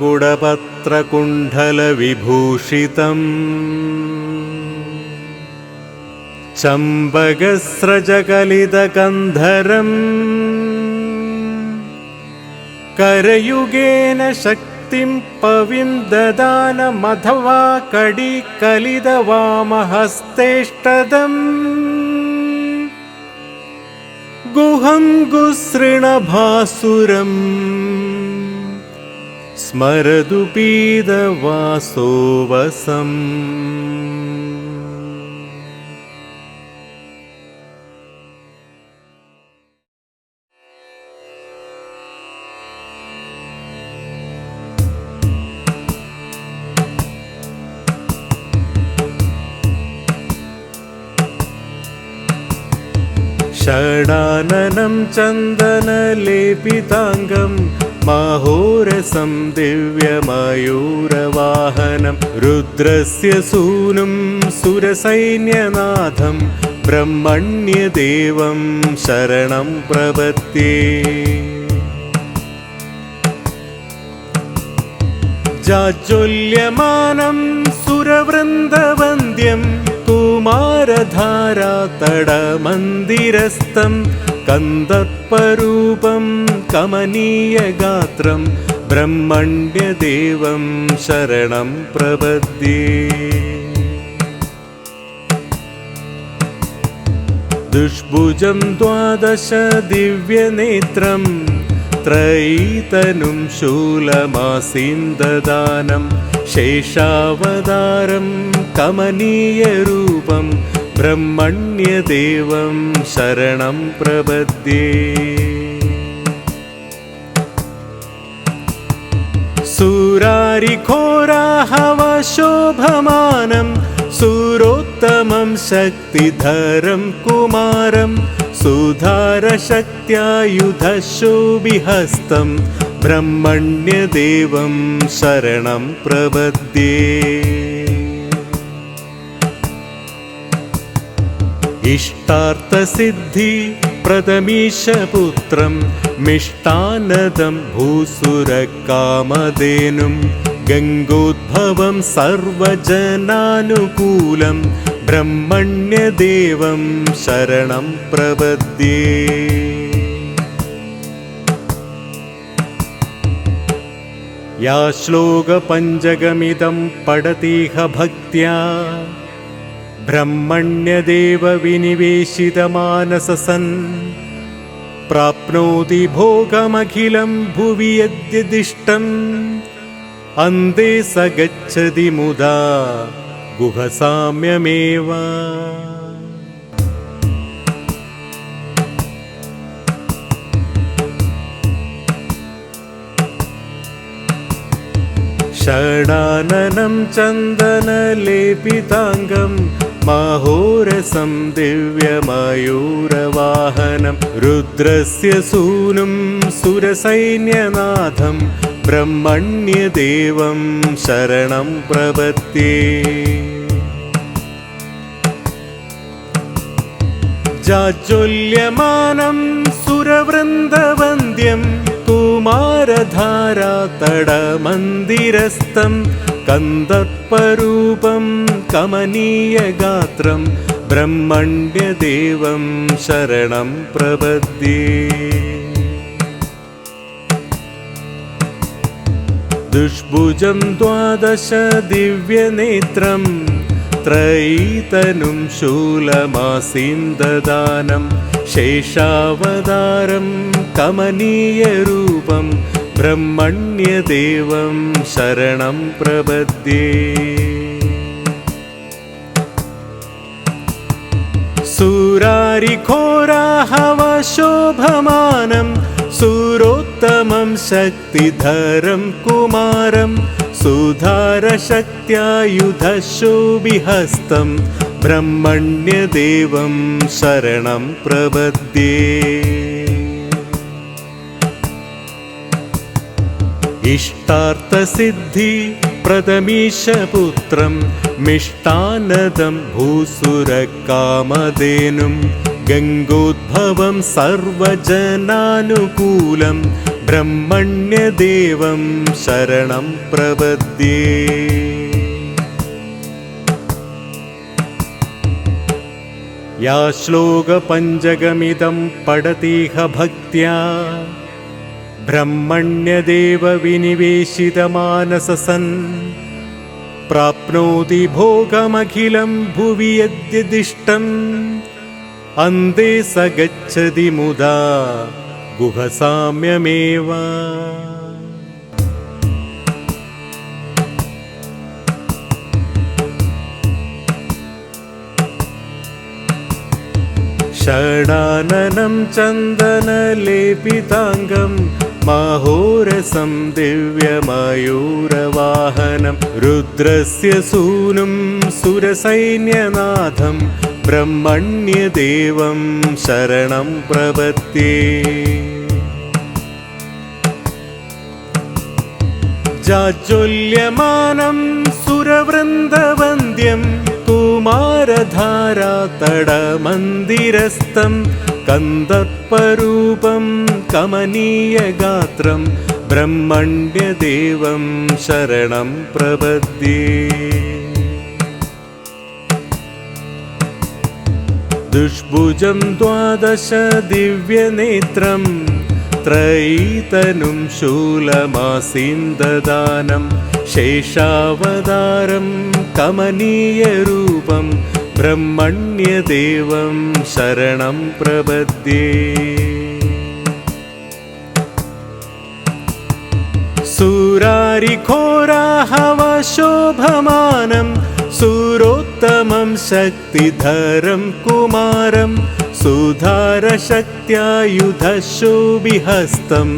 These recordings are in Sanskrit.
पुरन्मकुडपत्रकुण्डलविभूषितम् चम्बगस्रजकलितकन्धरम् करयुगेन शक्तिं पविं ददानमथवा कडिकलिदवामहस्तेष्टदम् गुहं गुसृणभासुरम् स्मरतु पीदवासोऽवसम् षडाननं चन्दनलेपिताङ्गं माहोरसं दिव्यमयूरवाहनं रुद्रस्य सूनुं सुरसैन्यनाथं ब्रह्मण्यदेवं शरणं प्रपत्ये जाज्वल्यमानं सुरवृन्दवन्द्यं कुमारधारातडमन्दिरस्थं कन्दर्परूपं कमनीयगात्रं ब्रह्मण्यदेवं शरणं प्रपद्ये दुष्भुजं द्वादश दिव्यनेत्रम् त्रयीतनुं शूलमासीन्ददानं शेषावतारं कमनीयरूपं ब्रह्मण्यदेवं शरणं प्रपद्ये। सुरारिघोराहवशोभमानं सुरोत्तमं शक्तिधरं कुमारं सुधारशक्त्यायुधशोभिहस्तं ब्रह्मण्यदेवं शरणं प्रपद्ये इष्टार्थसिद्धि प्रथमीशपुत्रं मिष्टानदं भूसुरकामधेनुं गङ्गोद्भवं सर्वजनानुकूलं ब्रह्मण्यदेवं शरणं प्रपद्ये या श्लोकपञ्चगमिदं पठतीह भक्त्या ब्रह्मण्यदेवविनिवेशितमानससन् प्राप्नोति भोगमखिलं भुवि यद्यदिष्टम् अन्ते स गच्छति मुदा गुहसाम्यमेव। षडाननं चन्दनलेपिताङ्गं माहोरसं दिव्यमयूरवाहनं रुद्रस्य सूनुं सुरसैन्यनाथं ब्रह्मण्यदेवं शरणं प्रपत्ये जाज्वल्यमानं सुरवृन्दवन्द्यं कुमारधारातडमन्दिरस्थं कन्दर्परूपं कमनीयगात्रं ब्रह्मण्यदेवं शरणं प्रपद्ये दुष्भुजं द्वादश दिव्यनेत्रम् त्रयीतनुं शूलमासीन्ददानं शेषावतारं कमनीयरूपं ब्रह्मण्यदेवं शरणं प्रपद्ये। सुरारिघोराहवशोभमानं सुरोत्तमं शक्तिधरं कुमारं सुधारशक्त्यायुधशोभिहस्तं ब्रह्मण्यदेवं शरणं प्रपद्ये इष्टार्थसिद्धि प्रथमीशपुत्रं मिष्टानदं भूसुरकामधेनुं गङ्गोद्भवं सर्वजनानुकूलं ब्रह्मण्यदेवं शरणं प्रपद्ये या श्लोकपञ्चगमिदं पठतीह भक्त्या ब्रह्मण्यदेवविनिवेशितमानससन् प्राप्नोति भोगमखिलं भुवि यद्यदिष्टम् अन्ते स गच्छति मुदा गुहसाम्यमेव। षडाननं चन्दनलेपिताङ्गं माहोरसं दिव्यमयूरवाहनं रुद्रस्य सूनुं सुरसैन्यनाथं ब्रह्मण्यदेवं शरणं प्रपत्ये जाज्वल्यमानं सुरवृन्दवन्द्यं कुमारधारातडमन्दिरस्थं कन्दर्परूपं कमनीयगात्रं ब्रह्मण्यदेवं शरणं प्रपद्ये दुष्भुजं द्वादश दिव्यनेत्रम् त्रयीतनुं शूलमासीन्ददानं शेषावतारं कमनीयरूपं ब्रह्मण्यदेवं शरणं प्रपद्ये। सुरारिघोराहवशोभमानं सुरोत्तमं शक्तिधरं कुमारं सुधारशक्त्यायुधशोभिहस्तं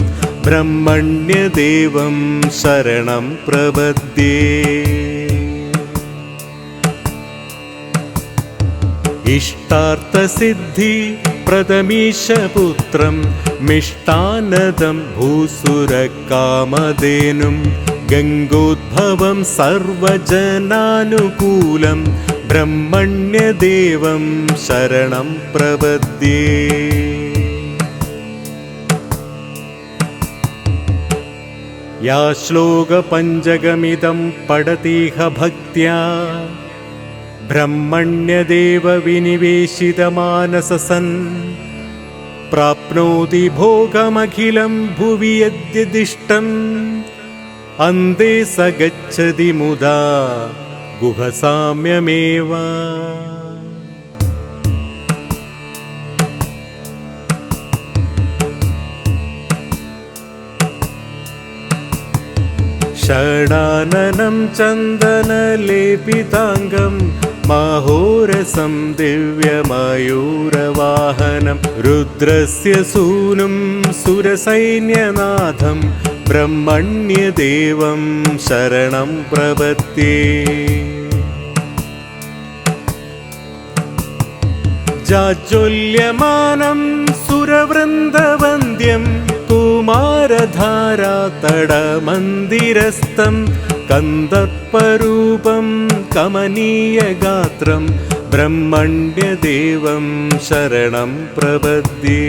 ब्रह्मण्यदेवं शरणं प्रपद्ये इष्टार्थसिद्धि प्रथमीशपुत्रं मिष्टानदं भूसुरकामधेनुं गङ्गोद्भवं सर्वजनानुकूलं ब्रह्मण्यदेवं शरणं प्रपद्ये या श्लोकपञ्चगमिदं पठतीह भक्त्या ब्रह्मण्यदेवविनिवेशितमानससन् प्राप्नोति भोगमखिलं भुवि यद्यदिष्टम् अन्ते स गच्छति मुदा गुहसाम्यमेव। षडाननं चन्दनलेपिताङ्गं माहोरसं दिव्यमयूरवाहनं रुद्रस्य सूनुं सुरसैन्यनाथं ब्रह्मण्यदेवं शरणं प्रपत्ये जाज्वल्यमानं सुरवृन्दवन्द्यं कुमारधारातडमन्दिरस्थं कन्दर्परूपं कमनीयगात्रं ब्रह्मण्यदेवं शरणं प्रपद्ये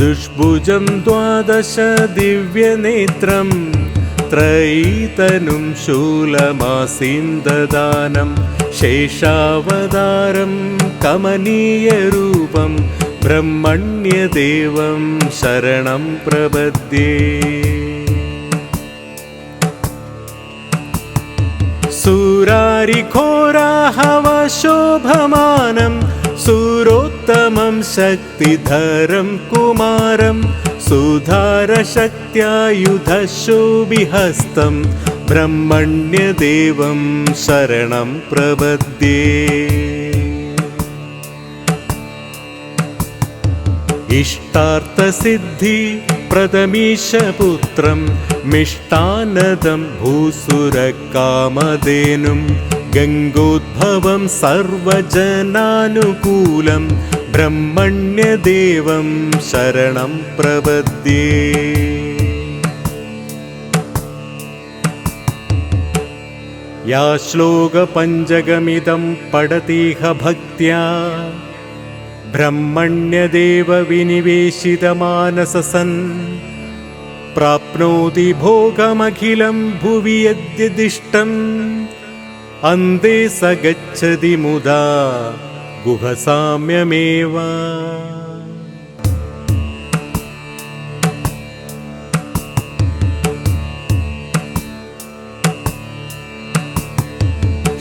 दुष्भुजं द्वादश दिव्यनेत्रम् त्रयीतनुं शूलमासीन्ददानं शेषावतारं कमनीयरूपं ब्रह्मण्यदेवं शरणं प्रपद्ये। सुरारिघोराहवशोभमानं सुरोत्तमं शक्तिधरं कुमारं सुधारशक्त्यायुधशोभिहस्तं ब्रह्मण्यदेवं शरणं प्रपद्ये इष्टार्थसिद्धि प्रथमीशपुत्रं मिष्टानदं भूसुरकामधेनुं गङ्गोद्भवं सर्वजनानुकूलं ब्रह्मण्यदेवं शरणं प्रपद्ये या श्लोकपञ्चगमिदं पठतीह भक्त्या ब्रह्मण्यदेव विनिवेशितमानससन् प्राप्नोति भोगमखिलं भुवि यद्यदिष्टम् अन्ते स गच्छति मुदा गुहसाम्यमेव।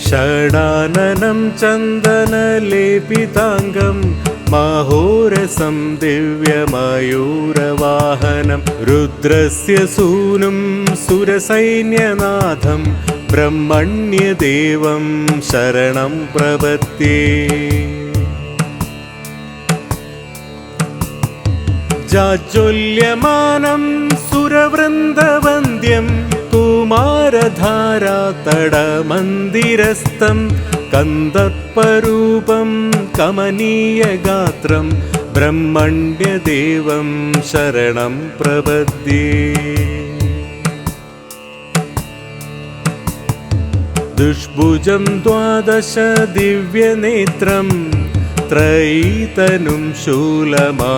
षडाननं चन्दनलेपिताङ्गं माहोरसं दिव्यमयूरवाहनं रुद्रस्य सूनुं सुरसैन्यनाथं ब्रह्मण्यदेवं शरणं प्रपत्ये जाज्वल्यमानं सुरवृन्दवन्द्यं कुमारधारातडमन्दिरस्थं कन्दर्परूपं कमनीयगात्रं ब्रह्मण्यदेवं शरणं प्रपद्ये दुष्भुजं द्वादश दिव्यनेत्रम् त्रयीतनुं शूलमासीन्ददानं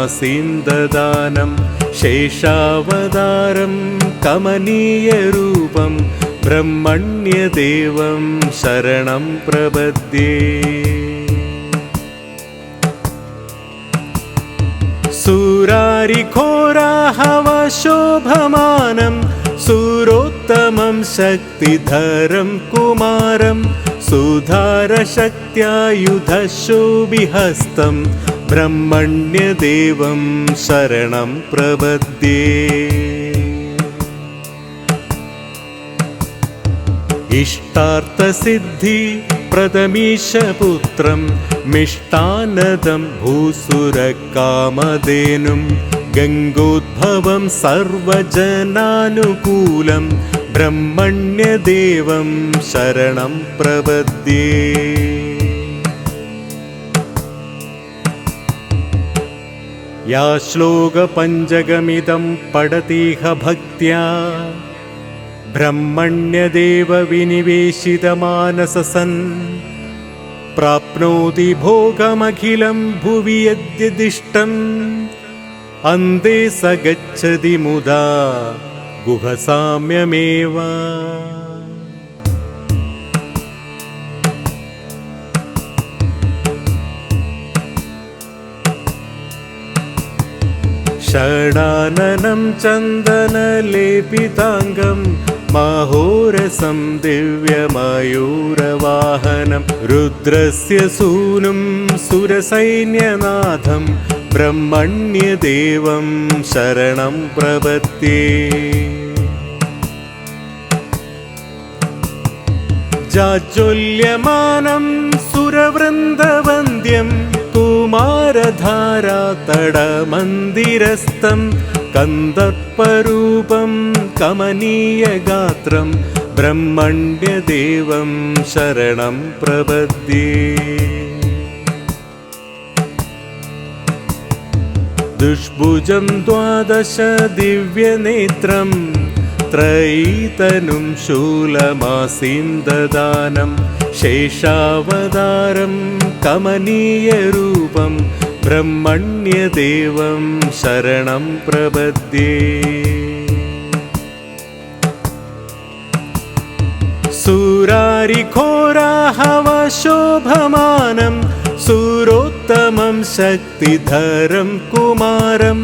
शेषावतारं कमनीयरूपं ब्रह्मण्यदेवं शरणं प्रपद्ये। सुरारिघोराहवशोभमानं सुरोत्तमं शक्तिधरं कुमारं सुधारशक्त्यायुधशोभिहस्तं ब्रह्मण्यदेवं शरणं प्रपद्ये इष्टार्थसिद्धि प्रथमीशपुत्रं मिष्टानदं भूसुरकामधेनुं गङ्गोद्भवं सर्वजनानुकूलं ब्रह्मण्यदेवं शरणं प्रपद्ये या श्लोकपञ्चगमिदं पठतीह भक्त्या ब्रह्मण्यदेव विनिवेशितमानससन् प्राप्नोति भोगमखिलं भुवि यद्यदिष्टम् अन्ते स गच्छति मुदा गुहसाम्यमेव। षडाननं चन्दनलेपिताङ्गं माहोरसं दिव्यमयूरवाहनं रुद्रस्य सूनुं सुरसैन्यनाथं ब्रह्मण्यदेवं शरणं प्रपत्ये जाज्वल्यमानं सुरवृन्दवन्द्यं कुमारधारातडमन्दिरस्थं कन्दर्परूपं कमनीयगात्रं ब्रह्मण्यदेवं शरणं प्रपद्ये दुष्भुजं द्वादश दिव्यनेत्रम् त्रयीतनुं शूलमासीन्ददानं शेषावतारं कमनीयरूपं ब्रह्मण्यदेवं शरणं प्रपद्ये। सुरारिघोराहवशोभमानं सुरोत्तमं शक्तिधरं कुमारं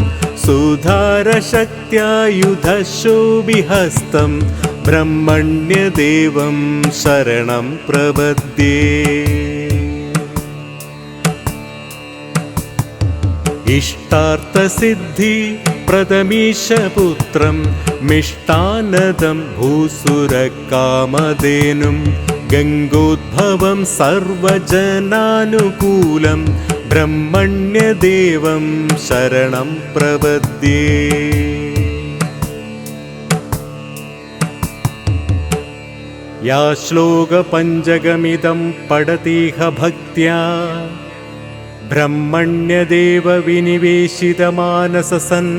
सुधारशक्त्यायुधशोभिहस्तं ब्रह्मण्यदेवं शरणं प्रपद्ये इष्टार्थसिद्धि प्रथमीशपुत्रं मिष्टानदं भूसुरकामधेनुं गङ्गोद्भवं सर्वजनानुकूलं ब्रह्मण्यदेवं शरणं प्रपद्ये या श्लोकपञ्चगमिदं पठतीह भक्त्या ब्रह्मण्यदेव विनिवेशितमानससन्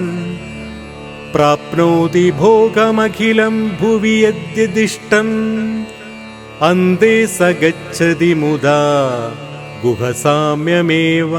प्राप्नोति भोगमखिलं भुवि यद्यदिष्टम् अन्ते स गच्छति मुदा गुहसाम्यमेव